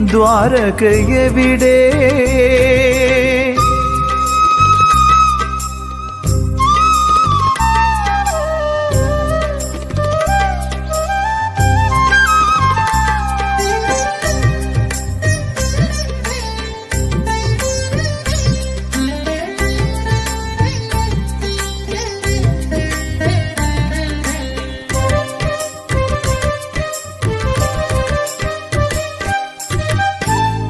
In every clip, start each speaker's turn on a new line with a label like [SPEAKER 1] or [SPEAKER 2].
[SPEAKER 1] ദ്വാരകയെവിടെ?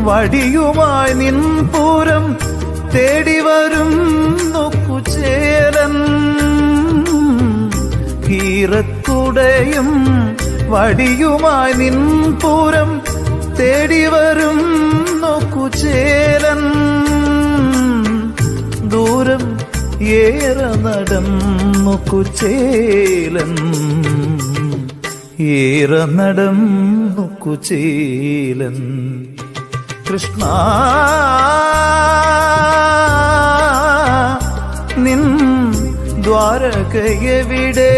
[SPEAKER 1] വടിയുമായി നിൻപൂരം തേടി വരും നോക്കുചേരൻ കീറക്കുടയും വടിയുമായി നിൻ പൂരം തേടി വരും നോക്കുചേരൻ ദൂരം ഏറെ നടന്നു കുചേലൻ. ഏറെ നടന്നു കുചേലൻ. കൃഷ്ണ. നിൻ ദ്വാരകയെവിടെ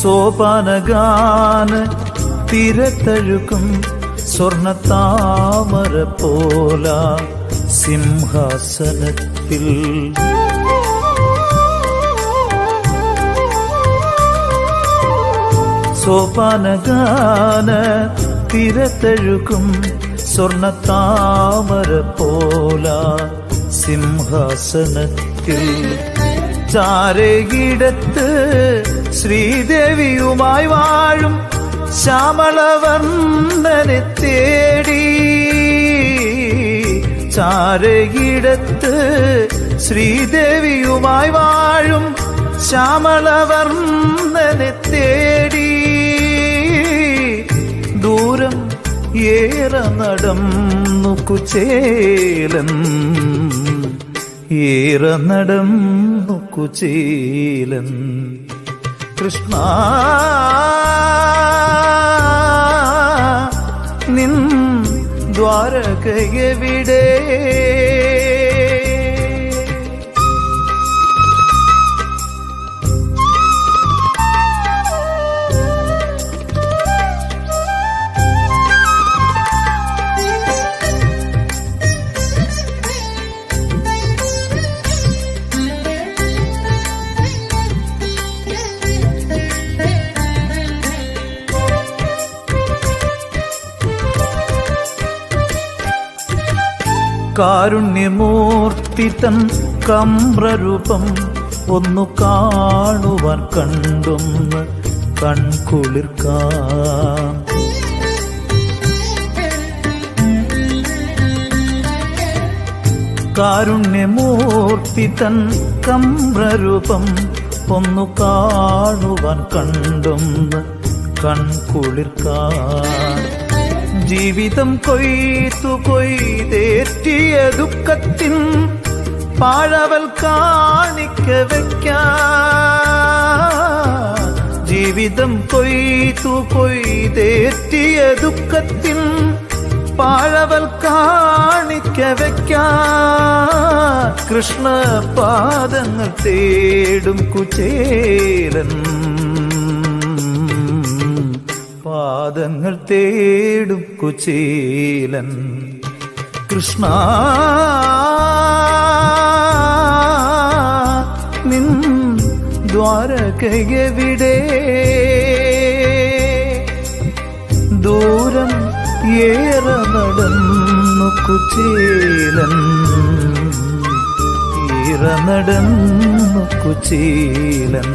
[SPEAKER 1] സോപാനഗാന തിരത്തഴുക്കും സ്വർണ താമര പോല സിംഹാസനത്തിൽ. സോപാനഗാന തിരത്തഴുക്കും സ്വർണ താമര പോല സിംഹാസനത്തിൽ. ചാരകിടത്ത് ശ്രീദേവിയുമായി വാഴും ശ്യാമളവർണനെ തേടി. ചാരകിടത്ത് ശ്രീദേവിയുമായി വാഴും ശ്യാമളവർണനെ തേടി. ദൂരം ഏറെ നടന്നു കുചേലൻ ഏറെ നടന്നു കുചേലൻ കൃഷ്ണ. നിൻ ദ്വാരകയെവിടെ? കാരുണ്യമൂർത്തി തൻ കമ്രരൂപം ഒന്നു കാണുവാൻ കണ്ടൊന്ന് കൺകുളിർക്കാൻ കാരുണ്യമൂർത്തി തൻ കമ്രരൂപം ഒന്നു കാണുവാൻ കണ്ടൊന്ന് കൺകുളിർക്കാൻ ജീവിതം കൊയ്ത്തു കൊയ്തേറ്റിയ ദുഃഖത്തിൻ പാഴവൽ കാണിക്ക വയ്ക്കാൻ ജീവിതം കൊയ്ത്തു കൊയ്തേറ്റിയ ദുഃഖത്തിൻ പാഴവൽ കാണിക്ക വയ്ക്ക കൃഷ്ണ പാദങ്ങൾ തേടും കുചേലൻ പാദങ്ങൾ തേടും കുചേലൻ കൃഷ്ണ നിൻ ദ്വാരകയെവിടെ ദൂരം ഏറെ നടന്നു കുചേലൻ ഏറെ നടന്നു കുചേലൻ